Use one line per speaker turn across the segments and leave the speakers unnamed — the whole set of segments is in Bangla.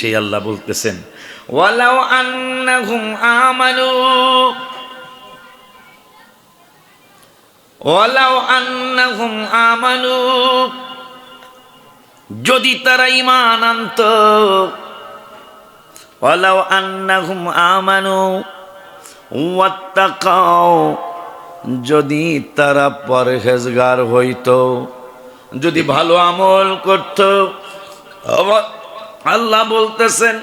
সেই আল্লাহ বলতেছেন আমানু। আমানু। যদি তারা ইমান আনত। আমানু। যদি তারা পরহেজগার হইতো। যদি ভালো আমল করত। আল্লাহ বলতেছেন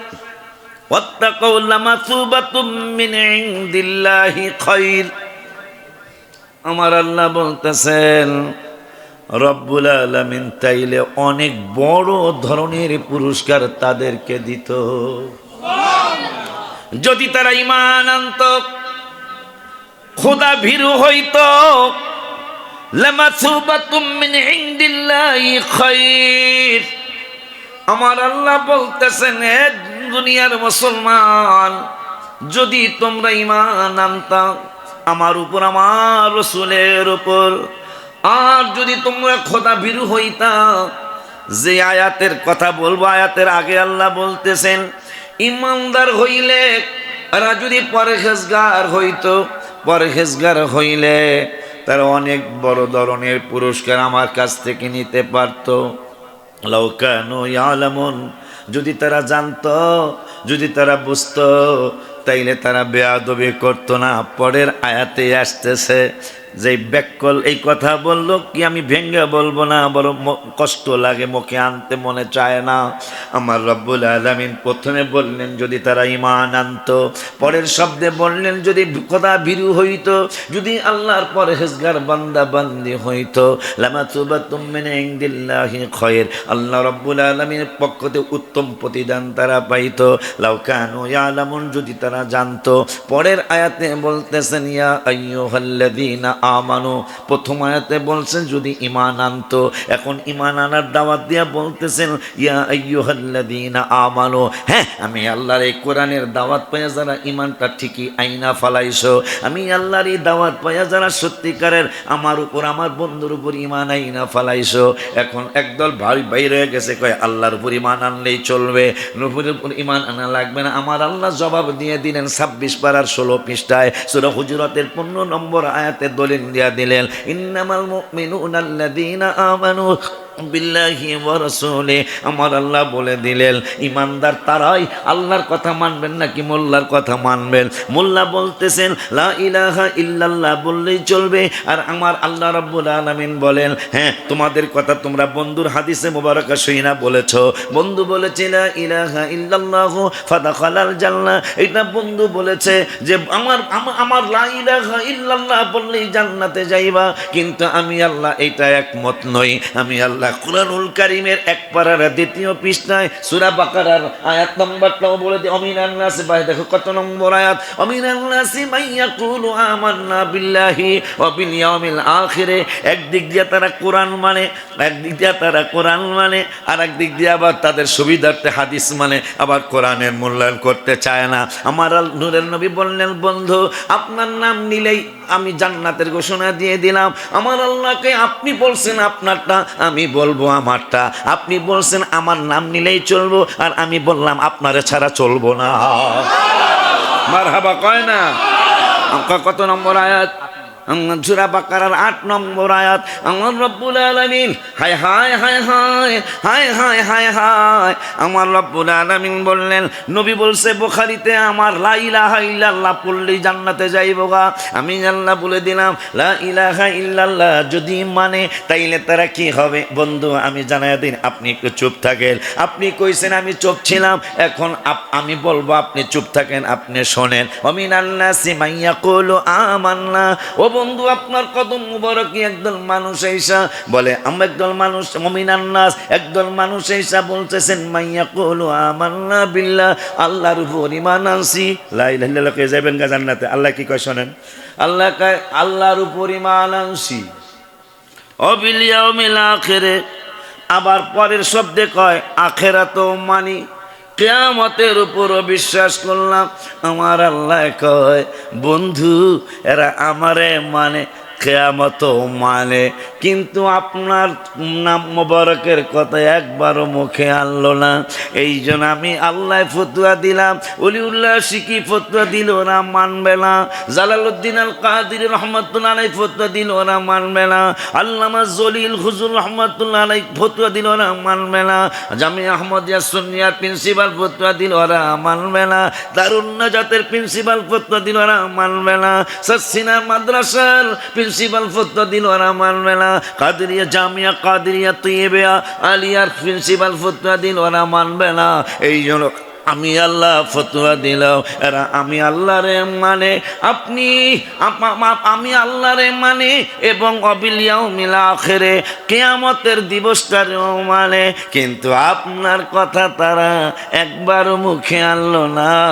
আমার আল্লাহ বলতেছেন, রব্বুল আলমিন তাইলে অনেক বড় ধরনের পুরস্কার তাদেরকে দিত। যদি তারা ইমান আনত, খোদা ভীরু হইত, লামাসুবাতুম মিন ইনদিল্লাহি খায়র আমার আল্লাহ বলতেছেন দুনিয়ার মুসলমান, যদি তোমরা ইমান আনতা, আমার উপর, আমার রসুলের উপর, আর যদি তোমরা খোদা ভীরু হইতা, যে আয়াতের কথা বলব, আয়াতের আগে আল্লাহ বলতেছেন ইমানদার হইলে, এরা যদি পরহেজগার হইতো, পরহেজগার হইলে, তারা অনেক বড় ধরনের পুরস্কার আমার কাছ থেকে নিতে পারতো। ইয়ালামন, যদি তারা জানত, যদি তারা বুঝতো, তাইলে তারা বেয়াদবি করতো না। পরের আয়াতে আসতেছে যে ব্যাকল এই কথা বলল কি আমি ভেঙ্গে বলব না বড় কষ্ট লাগে মুখে আনতে, মনে চায় না। আমার রব্বুল আলমিন প্রথমে বললেন, যদি তারা ইমান আনতো, পরের শব্দে বললেন, যদি কথা ভীরু হইতো, যদি আল্লাহর পরে হেজগার বান্দা বান্দি হইতো লামাতুবা তুমিনে ইংদিল্লাহি খয়ের আল্লাহ রব্বুল আলমীর পক্ষতে উত্তম প্রতিদান তারা পাইতো। লাউকানু ইয়ালামুন, যদি তারা জানতো। পরের আয়াতে বলতেছেন, ইয়া আইয়ুহাল্লাযীনা আমানু। প্রথম আয়াতে বলছেন, যদি ইমান আনতো। এখন ইমান আনার দাওয়াত দিয়া বলতেছেন, ইয়া আইয়ুহাল্লাযীনা আমানু। হ্যাঁ আমি আল্লাহর এই কোরআনের দাওয়াত পাইয়া যারা ইমানটা ঠিকই আইনা ফালাইছো, আমি আল্লাহর এই দাওয়াত পাইয়া যারা সত্যিকারের আমার উপর, আমার বন্ধুর উপর ইমান আইনা ফালাইছো, এখন একদল ভাই বাইরে গেছে, কয়, আল্লাহর উপর ইমান আনলেই চলবে, নবীর উপর ইমান আনা লাগবে না। আমার আল্লাহ জবাব দিয়ে দিলেন ছাব্বিশ পাড়ার ষোলো পৃষ্ঠায়, সুরা হুজুরতের পনেরো নম্বর আয়াতে দলিল দিয়া দিলেন ইন্নামাল মুমিনুনা আল্লাযীনা আমানু বিল্লাহি ওয়া রাসূলি। আমার আল্লাহ বলে দিলেন, ইমানদার তারাই আল্লাহর কথা মানবেন নাকি মোল্লার কথা মানবেন? মোল্লা বলতেছেন, লা ইলাহা ইল্লাল্লাহ বললেই চলবে। আর আমার আল্লাহ রাব্বুল আলামিন বলেন হ্যাঁ তোমাদের কথা তোমরা বন্ধুর হাদিসে মোবারকা সইনা বলেছ। বন্ধু বলেছে, লা ইলাহা ইল্লাল্লাহ ফাদাখালাল জান্নাহ। এটা বন্ধু বলেছে যে, আমার আমার লা ইলাহা ইল্লাল্লাহ বললেই জান্নাতে যাইবা। কিন্তু আমি আল্লাহ, এটা একমত নই। আমি আল্লাহ কুরআনুল কারীমের এক পারার দ্বিতীয় পৃষ্ঠায় সূরা বাকারার আয়াত নম্বরটাও বলে দিই। অমিনান নাসি ভাই, দেখো কত নম্বর আয়াত। অমিনান নাসি মাইয়াকুলু আমান্না বিল্লাহি ওয়া বিল ইয়াউমিল আখিরে। একদিক দিয়ে তারা কোরআন মানে একদিক দিয়ে তারা কোরআন মানে আর একদিক দিয়ে আবার তাদের সুবিধার্থে হাদিস মানে। আবার কোরআনের মূল্যায়ন করতে চায় না। আমার নূরের নবী বললেন, বন্ধু, আপনার নাম নিলেই আমি জান্নাতের ঘোষণা দিয়ে দিলাম। আমার আল্লাহকে আপনি বলছেন আপনারটা, আমি বলব আমারটা। আপনি বলছেন আমার নাম নিলেই চলবো, আর আমি বললাম আপনারে ছাড়া চলবো না। মার হাবা কয় না? কত নম্বর আয়াত? সুরা বাকারার আট নম্বর আয়াত আমার রব্বুল আলামিন, হায় হায় হায় হায় হায় হায় হায় হায়। আমার রব্বুল আলামিন বললেন, নবী বলছে, বোখারিতে আমার লা ইলাহা ইল্লাল্লাহ পড়লেই জান্নাতে যাইব গা। আমি আল্লাহ বলে দিলাম, লা ইলাহা ইল্লাল্লাহ যদি মানে তাইলে তারা কি হবে? বন্ধু, আমি জানাই দিন, আপনি একটু চুপ থাকেন। আপনি কইছেন, আমি চুপ ছিলাম। এখন আমি বলব, আপনি চুপ থাকেন, আপনি শোনেন। অমিন আল্লাহ সিমাইয়া কলো আমান্না। ও বন্ধু, আপনার কদম মুবারকি একদল মানুষ এইসা বলে আমরা একদল মানুষ অমিন আন্নাস, একদল মানুষ এইসা বলতেছেন মাইয়া কলো আমান্না বিল্লাহ, আল্লাহর উপর ইমান আনছি। লাইলাকে যাবেন গা জান্নাতে। আল্লাহ কি কয় শোনেন? আল্লাহ কয়, আল্লাহর উপর ইমান আনছি। অবিলিয়াউমিল আখেরে। আবার পরের শব্দে কয় আখেরা তো মানি। কেয়ামতের উপরও বিশ্বাস করলাম। আমার আল্লাহ কয় বন্ধু এরা আমারে মানে কেয়ামত মানে কিন্তু আপনার নাম মোবারকের কথা একবারও মুখে আনলো না। এই জন্য আমি আল্লাহ ফতুয়া দিলাম। অলিউল্লাহ শিকি ফতুয়া দিল, ওরা মানবে না। জালালউদ্দিন আল কাদির রহমতুল্লাহ ফতুয়া দিল, ওরা মানবে না। আল্লামা জলিল হুজুর রহমতুল্লাহ ফতুয়া দিল, ওরা মানবে না। জামি আহমদিয়া সুনিয়ার প্রিন্সিপাল ফতুয়া দিল, ওরা মানবে না। দারুণ জাতের প্রিন্সিপাল ফতুয়া দিল, ওরা মানবে না। সসিনা মাদ্রাসার প্রিন্সিপাল ফতো দিল ওরা মানবে না কাদেরিয়া, জামিয়া কাদেরিয়া তুইবেয়া আলিয়ার প্রিন্সিপাল ফতো দিল ওরা মানবে না এই জন্য আমি আল্লাহ ফতুয়া দিলাম। এরা আমি আল্লাহরে মানে আপনি আপ- আপ- আমি আল্লাহরে মানে এবং অবিলিয়াও মিলা আখেরে, কেয়ামতের দিবসটারেও মানে। কিন্তু আপনার কথা তারা একবারও মুখে আনলো না।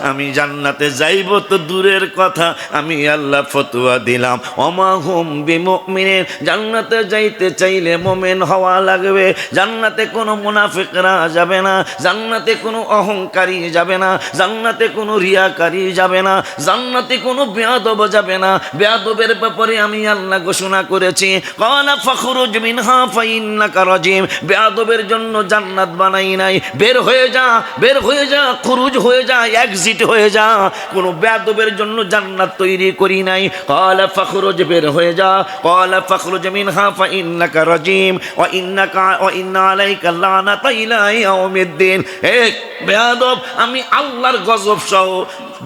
আমি জান্নাতে যাইব তো দূরের কথা, আমি আল্লাহ ফতুয়া দিলাম। অমাহুম বিমুমিনের জান্নাতে যাইতে চাইলে মোমেন হওয়া লাগবে। জান্নাতে কোনো মুনাফিকরা যাবে না। জান্নাতে কোনো অহংকারী যাবে না, জান্নাতে কোনো রিয়াকারী যাবে না, জান্নাতে কোনো বেয়াদব যাবে না। বেয়াদবের ব্যাপারে আমি আল্লাহ ঘোষণা করেছি, কলা ফখরুজ মিনহা ফাইন্নাকা রাজিম। বেয়াদবের জন্য জান্নাত বানাই নাই। বের হয়ে যা, বের হয়ে যা, খুরুজ হয়ে যা এক্সিট হয়ে যা। কোনো বেয়াদবের জন্য জান্নাত তৈরি করি নাই। কলা ফখরুজ বের হয়ে যা, কলা ফখরুজ মিনহা ফাইন্নাকা রাজিম। ওয়া ইন্নাকা, ওয়া ইন্না আলাইকা লানাতা ইলা ইয়াউমিদ্দিন। এক বেয়াদব, আমি আল্লাহর গজব সহ,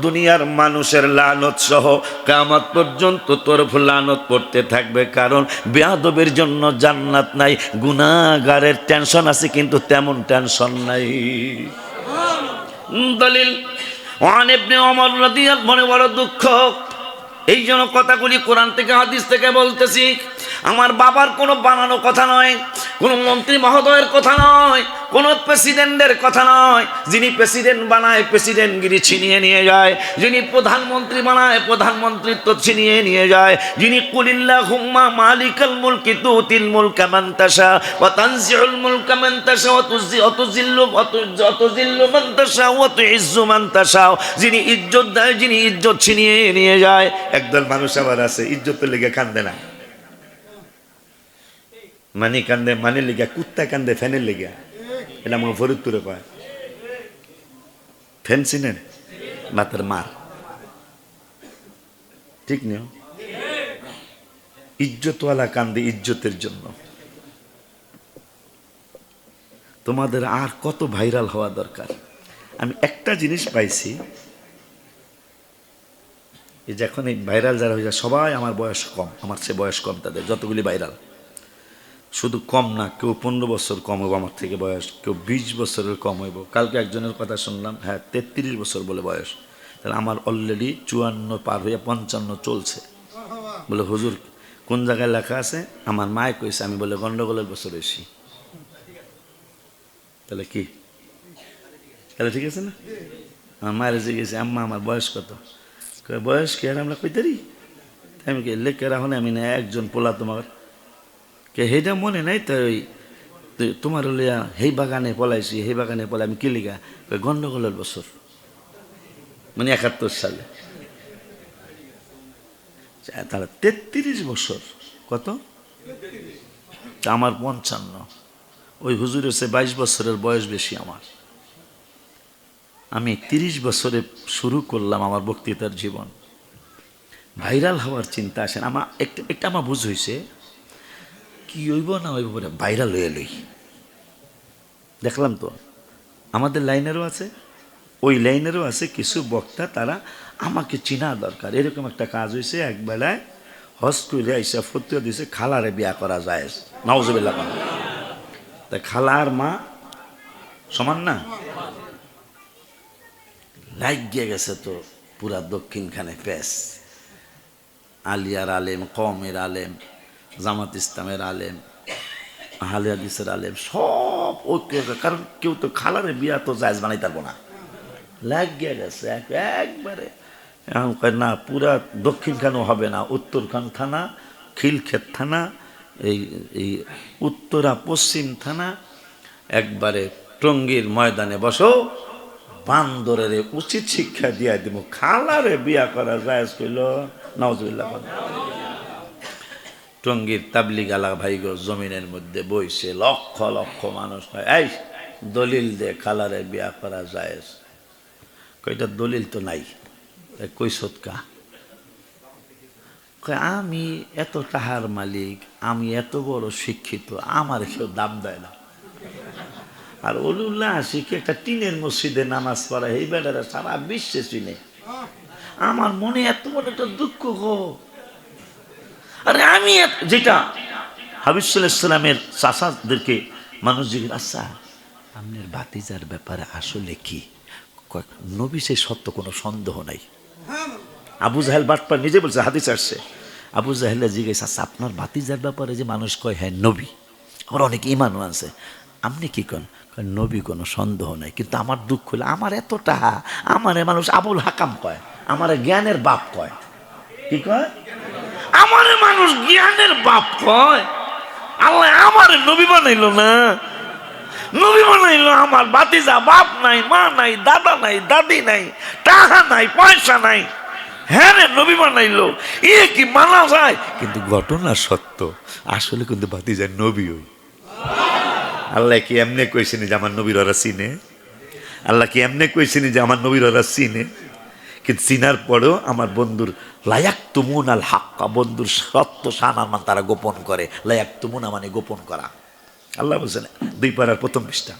দুনিয়ার মানুষের লানত সহ কামাত পর্যন্ত তোর লানত পড়তে থাকবে। কারণ বেয়াদবের জন্য জান্নাত নাই গুনাগারের টেনশন আছে, কিন্তু তেমন টেনশন নাই। দলিল, ওয়ান ইবনে মনে বড় দুঃখ। এই জন্য কথাগুলি কোরআন থেকে, হাদিস থেকে বলতেছি, আমার বাবার কোনো বানানো কথা নয়। কোনো মন্ত্রী মহোদয়ের কথা নয়, কোনো প্রেসিডেন্টের কথা নয়। যিনি প্রেসিডেন্ট বানায়, প্রেসিডেন্টগিরি ছিনিয়ে নিয়ে যায়। যিনি প্রধানমন্ত্রী বানায়, প্রধানমন্ত্রিত্ব ছিনিয়ে নিয়ে যায়। যিনি কুলিল্লা হুম্মা মালিকাল মুলকি তুতিল মুলকা মান তাশা, ওয়া তানজিউল মুলকা মান তাশা, ওয়া তুজি, ওয়া তুজিল্লু, ওয়া তুজ- মান তাশা, ওয়া তুইজ্জু মান তাশা। যিনি ইজ্জত দেয়, যিনি ইজ্জত ছিনিয়ে নিয়ে যায়। একদল মানুষ আবার আছে, ইজ্জতের লেগে কান্দে না। মানি কান্দে মানির লেগে, কুত্তা কান্দে, ফ্যানের লেগে। এটা আমার ফরিদপুরে কয়। ফ্যান চিনেন বাতের মার। ঠিক নিও ইজ্জতওয়ালা কান্দে ইজ্জতের জন্য। তোমাদের আর কত ভাইরাল হওয়া দরকার। আমি একটা জিনিস পাইছি। যখন এই ভাইরাল যারা হয়ে যায় সবাই আমার বয়স কম, আমার সে বয়স কম তাদের, যতগুলি ভাইরাল। শুধু কম না, কেউ পনেরো বছর কম হইব আমার থেকে বয়স, কেউ বিশ বছরের কম হইব। কালকে একজনের কথা শুনলাম হ্যাঁ তেত্রিশ বছর বলে বয়স। তাহলে আমার অলরেডি চুয়ান্ন পার হয়ে পঞ্চান্ন চলছে। বলে, হুজুর, কোন জায়গায় লেখা আছে? আমার মায় কইছে, আমি বলে, গন্ডগোলের বছর এসি তাহলে কি? তাহলে ঠিক আছে না? আমার মায়ের জিজ্ঞেসে আম্মা, আমার বয়স কত? বয়স কি আর আমরা কইতারি? আমি কি লেখেরা হলে আমি না একজন পোলা তোমার কে হেটা মনে নাই তো ওই তোমার হলে হেই বাগানে পলাইছি হেই বাগানে পলাই আমি কি লিগা? কয়, গন্ডগোলের বছর। মানে একাত্তর সালে। আচ্ছা, তাহলে তেত্রিশ বছর। কত? আমার পঞ্চান্ন। ওই হুজুর হচ্ছে বাইশ বছরের বয়স বেশি আমার। আমি তিরিশ বছরে শুরু করলাম আমার বক্তৃতার জীবন। ভাইরাল হওয়ার চিন্তা আসেন আমার একটা একটা আমার বুঝ হয়েছে কি হইব না হইব বলে ভাইরাল হয়ে লই। দেখলাম তো, আমাদের লাইনেরও আছে, ওই লাইনেরও আছে কিছু বক্তা তারা আমাকে চিনা দরকার। এরকম একটা কাজ হয়েছে এক বেলায় হজ করে আইসা ফতুয়া দিছে, খালারে বিয়া করা যায়। নওজবিল্লা তা খালার মা সমান না? লাইক গিয়ে গেছে তো পুরা দক্ষিণখানে পেস আলিয়ার আলেম, কমের আলেম জামাত ইসলামের আলেম, আহলে হাদিসের আলেম, সব ঐক্য কারণ কেউ তো খালারে বিয়া তো জায়জ বানাই পারব না। লাগ গিয়ে গেছে একবারে। এখন কয়, না, পুরা দক্ষিণখানও হবে না উত্তরখান থানা, খিলক্ষেত থানা, এই এই উত্তরা পশ্চিম থানা, একবারে টঙ্গীর ময়দানে বসো, বান্দরের উচিত শিক্ষা দিয়া দিব খালারে বিয়া করা যায় কইল নওয়াজুবিল্লাহ টঙ্গীর আলা ভাইগো জমিনের মধ্যে বইছে, লক্ষ লক্ষ মানুষ হয়। এই, দলিল দে খালারে বিয়া করা যায়। কয়টা দলিল তো নাই। কই, সৎকা? আমি এত টাহার মালিক, আমি এত বড় শিক্ষিত, আমার কেউ দাম দেয় না। আর অলিউল্লাহ শিখে একটা টিনের মসজিদে নামাজ পড়া এই বেড়ারা সারা বিশ্বে চিনে। আমার মনে এত বড় একটা দুঃখ গো। আরে আমি যেটা হাবিবুল্লাহামের চাষাদেরকে মানুষ জিজ্ঞেস আচ্ছা আপনার বাতিজার ব্যাপারে আসলে কি? নবী সে সত্য কোনো সন্দেহ নাই? আবু জাহেল বাটপার নিজে বলছে, হাদিস আসছে। আবু জাহেলা জিজ্ঞেস আচ্ছা আপনার বাতিজার ব্যাপারে যে মানুষ কয় হ্যাঁ নবী। আমার অনেক ইমানও আছে। আপনি কি কন? নবী কোনো সন্দেহ নাই, কিন্তু আমার দুঃখ হলো, আমার এতটা, আমার মানুষ আবুল হাকাম কয়, আমার জ্ঞানের বাপ কয়। কি কয়? আমার মানুষ জ্ঞানের বাপ কয় আল্লাহ আমার নবী বানাইলো না। নবী বানাইলো আমার বাতিজা বাপ নাই, মা নাই, দাদা নাই, দাদি নাই, টাকা নাই, পয়সা নাই। হ্যাঁ রে, নবী বানাইলো। এ কি মানা যায়? কিন্তু ঘটনা সত্য। আসলে কিন্তু বাতিজা নবী ওই। আল্লাহ কি এমনি কইছেনি যে আমার নবীর ওরা চিনে? আল্লাহ কি এমনি কইছেনি যে আমার নবীর ওরা চিনে? কিন্তু চিনার পরেও আমার বন্ধুর লায়াক তুমুন আল হাক্কা। বন্ধুর সত্য সানার মান তারা গোপন করে। লায়াক তুমুনা মানে গোপন করা। আল্লাহ বলছেন, দুই পাড়ার প্রথম পৃষ্ঠা।